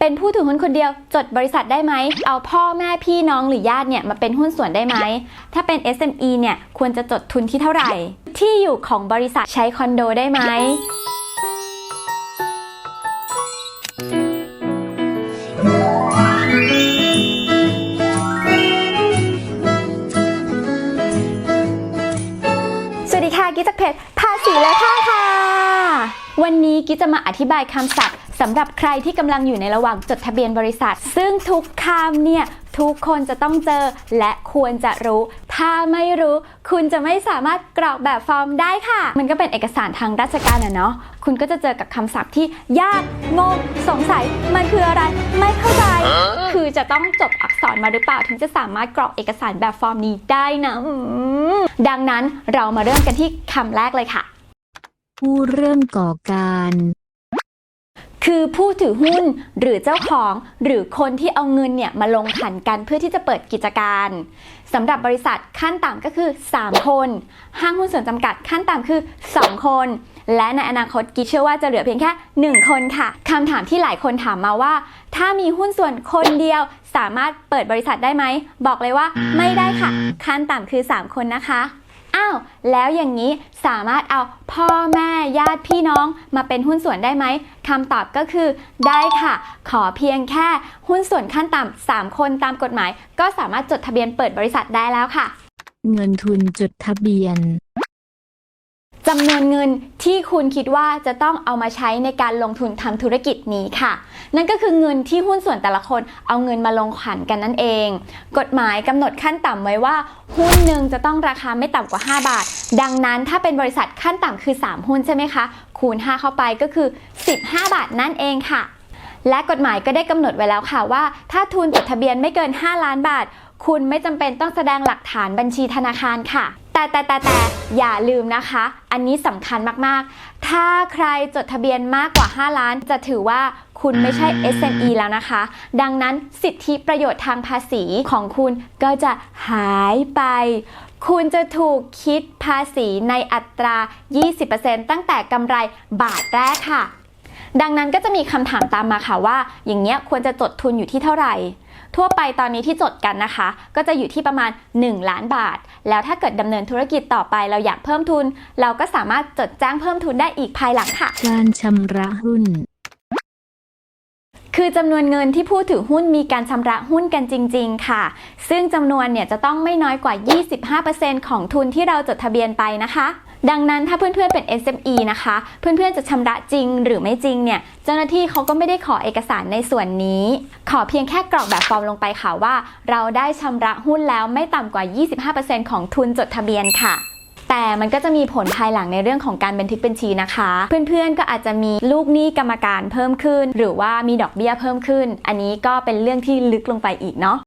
เป็นผู้ถือหุ้นคนเดียว จดบริษัทได้ไหม เอาพ่อแม่พี่น้องหรือญาติเนี่ยมาเป็นหุ้นส่วนได้ไหม ถ้าเป็น SME เนี่ยควรจะจดทุนที่เท่าไหร่ ที่อยู่ของบริษัทใช้คอนโดได้ไหมสวัสดีค่ะ กิ๊กจากเพจภาษีและค่าค่ะ วันนี้กิ๊กจะมาอธิบายคำศัพท์ สำหรับใครที่กำลังอยู่ในระหว่างจดทะเบียนบริษัท ซึ่งทุกคำเนี่ยทุกคนจะต้องเจอและควรจะรู้ ถ้าไม่รู้ คุณจะไม่สามารถกรอกแบบฟอร์มได้ค่ะ มันก็เป็นเอกสารทางราชการอะเนาะคุณก็จะเจอกับคำศัพท์ที่ยากงงสงสัย มันคืออะไรไม่เข้าใจ คือจะต้องจบอักษรมาหรือเปล่า ถึงจะสามารถกรอกเอกสารแบบฟอร์มนี้ได้นะดังนั้นเรามาเริ่มกันที่คำแรกเลยค่ะ ผู้เริ่มก่อการ คือผู้ถือหุ้นหรือเจ้าของหรือคนที่เอาเงินเนี่ยมาลงขันกันเพื่อที่จะเปิดกิจการสำหรับบริษัทขั้นต่ำก็คือ 3 คน ห้างหุ้นส่วนจำกัดขั้นต่ำคือ 2 คน และในอนาคตกิจเชื่อว่าจะเหลือเพียงแค่ 1 คนค่ะคำถามที่หลายคนถามมาว่า ถ้ามีหุ้นส่วนคนเดียวสามารถเปิดบริษัทได้ไหม บอกเลยว่าไม่ได้ค่ะ ขั้นต่ำคือ 3 คนนะคะ อ้าว แล้วอย่างนี้สามารถเอาพ่อแม่ญาติพี่น้องมาเป็นหุ้นส่วนได้ไหมคำตอบก็คือได้ค่ะ ขอเพียงแค่หุ้นส่วนขั้นต่ำ3คนตามกฎหมาย ก็สามารถจดทะเบียนเปิดบริษัทได้แล้วค่ะ เงินทุนจดทะเบียน จำนวนเงินที่คุณคิดว่าจะต้องเอามาใช้ในการลงทุนทำธุรกิจนี้ค่ะ นั่นก็คือเงินที่หุ้นส่วนแต่ละคนเอาเงินมาลงขันกันนั่นเอง กฎหมายกำหนดขั้นต่ำไว้ว่า หุ้นหนึ่งจะต้องราคาไม่ต่ำกว่า 5 บาท ดังนั้นถ้าเป็นบริษัทขั้นต่ำคือ 3 หุ้นใช่ไหมคะ คูณ 5 เข้าไปก็คือ 15 บาทนั่นเองค่ะ และกฎหมายก็ได้กำหนดไว้แล้วค่ะว่า ถ้าทุนจดทะเบียนไม่เกิน 5 ล้านบาท คุณไม่จำเป็นต้องแสดงหลักฐานบัญชีธนาคารค่ะ แต่แต่แต่แต่ อย่าลืมนะคะ อันนี้สำคัญมาก ๆ ถ้าใครจดทะเบียนมากกว่า 5 ล้าน จะถือว่าคุณไม่ใช่ SME แล้วนะคะ ดังนั้นสิทธิประโยชน์ทางภาษีของคุณก็จะหายไป คุณจะถูกคิดภาษีในอัตรา 20%ตั้งแต่กำไรบาทแรกค่ะ ดังนั้นก็จะมีคำถามตามมาค่ะว่า อย่างเงี้ยควรจะจดทุนอยู่ที่เท่าไหร่ ทั่วไปตอนนี้ที่จดกันนะคะ ก็จะอยู่ที่ประมาณ 1 ล้านบาท แล้วถ้าเกิดดำเนินธุรกิจต่อไปเราอยากเพิ่มทุน เราก็สามารถจดจ้างเพิ่มทุนได้อีกภายหลังค่ะ การชำระหุ้นคือจำนวนเงินที่ผู้ถือหุ้นมีการชำระหุ้นกันจริง ๆ ค่ะ ซึ่งจำนวนเนี่ยจะต้องไม่น้อยกว่า 25%ของทุนที่เราจดทะเบียนไปนะคะ ดังนั้นถ้าเพื่อนๆเป็น SME นะคะ เพื่อนๆจะชำระจริงหรือไม่จริงเนี่ย เจ้าหน้าที่เขาก็ไม่ได้ขอเอกสารในส่วนนี้ ขอเพียงแค่กรอกแบบฟอร์มลงไปค่ะว่า เราได้ชำระหุ้นแล้วไม่ต่ำกว่า 25%ของทุนจดทะเบียนค่ะแต่มันก็จะมีผลภายหลังในเรื่องของการบันทึกบัญชีนะคะ เพื่อนๆก็อาจจะมีลูกหนี้กรรมการเพิ่มขึ้น หรือว่ามีดอกเบี้ยเพิ่มขึ้น อันนี้ก็เป็นเรื่องที่ลึกลงไปอีกเนาะ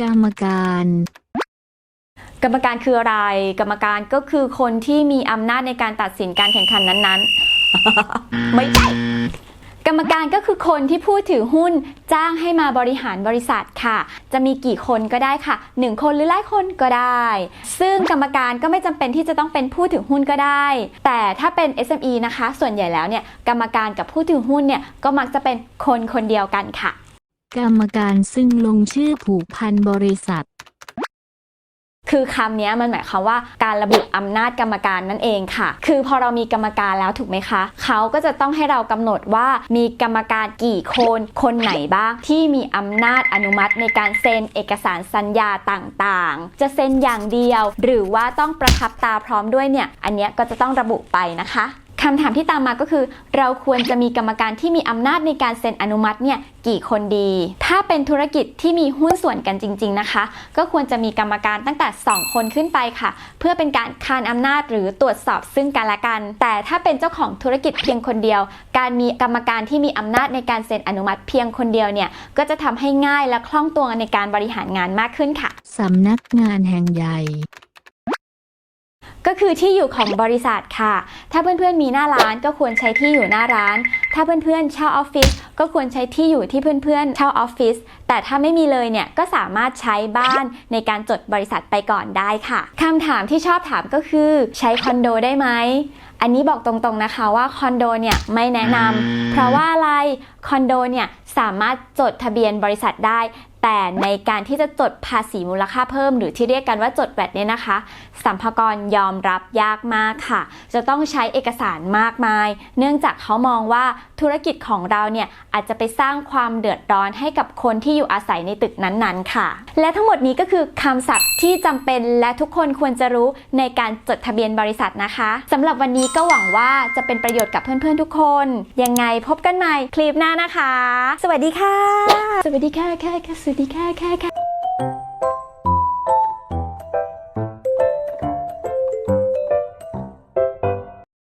กรรมการ กรรมการคืออะไร กรรมการก็คือคนที่มีอำนาจในการตัดสินการแข่งขันนั้นๆ ไม่ใช่กรรมการก็คือคนที่ผู้ถือหุ้นจ้างให้มาบริหารบริษัทค่ะ จะมีกี่คนก็ได้ค่ะ 1 คนหรือหลายคนก็ได้ ซึ่งกรรมการก็ไม่จำเป็นที่จะต้องเป็นผู้ถือหุ้นก็ได้ แต่ถ้าเป็น SME นะคะ ส่วนใหญ่แล้วเนี่ยกรรมการกับผู้ถือหุ้นเนี่ยก็มักจะเป็นคนคนเดียวกันค่ะ กรรมการซึ่งลงชื่อผูกพันบริษัท คือคำนี้มันหมายความว่าการระบุอำนาจกรรมการนั่นเองค่ะ คือพอเรามีกรรมการแล้วถูกไหมคะ เขาก็จะต้องให้เรากำหนดว่ามีกรรมการกี่คน คนไหนบ้าง ที่มีอำนาจอนุมัติในการเซ็นเอกสารสัญญาต่างๆ จะเซ็นอย่างเดียว หรือว่าต้องประทับตาพร้อมด้วยเนี่ย อันนี้ก็จะต้องระบุไปนะคะ คำถามที่ตามมาก็คือ เราควรจะมีกรรมการที่มีอำนาจในการเซ็นอนุมัติเนี่ยกี่คนดี ถ้าเป็นธุรกิจที่มีหุ้นส่วนกันจริง ๆนะคะ ก็ควรจะมีกรรมการตั้งแต่ 2 คนขึ้นไปค่ะ เพื่อเป็นการคานอำนาจหรือตรวจสอบซึ่งกันและกัน แต่ถ้าเป็นเจ้าของธุรกิจเพียงคนเดียว การมีกรรมการที่มีอำนาจในการเซ็นอนุมัติเพียงคนเดียวเนี่ยก็จะทำให้ง่ายและคล่องตัวในการบริหารงานมากขึ้นค่ะสำนักงานแห่งใหญ่ ก็คือที่อยู่ของบริษัทค่ะ ถ้าเพื่อนๆมีหน้าร้านก็ควรใช้ที่อยู่หน้าร้าน ถ้าเพื่อนๆเช่าออฟฟิศก็ควรใช้ที่อยู่ที่เพื่อนๆเช่าออฟฟิศ แต่ถ้าไม่มีเลยเนี่ยก็สามารถใช้บ้านในการจดบริษัทไปก่อนได้ค่ะ คำถามที่ชอบถามก็คือ ใช้คอนโดได้ไหมอันนี้บอกตรงๆนะคะว่าคอนโดเนี่ยไม่แนะนำเพราะว่าอะไรคอนโดเนี่ยสามารถจดทะเบียนบริษัทได้ แต่ในการที่จะจดภาษีมูลค่าเพิ่ม หรือที่เรียกกันว่าจดแวดเนี่ยนะคะสัมภากรยอมรับยากมากค่ะ จะต้องใช้เอกสารมากมาย เนื่องจากเขามองว่าธุรกิจของเราเนี่ยอาจจะไปสร้างความเดือดร้อนให้กับคนที่อยู่อาศัยในตึกนั้นๆ ค่ะ และทั้งหมดนี้ก็คือคำศัพท์ที่จำเป็นและทุกคนควรจะรู้ในการจดทะเบียนบริษัทนะคะสำหรับวันนี้ก็หวังว่าจะเป็นประโยชน์กับเพื่อนๆทุกคน ยังไงพบกันใหม่คลิปหน้านะคะ สวัสดีค่ะ สวัสดีค่ะค่ะค่ะสวัสดีค่ะค่ะค่ะ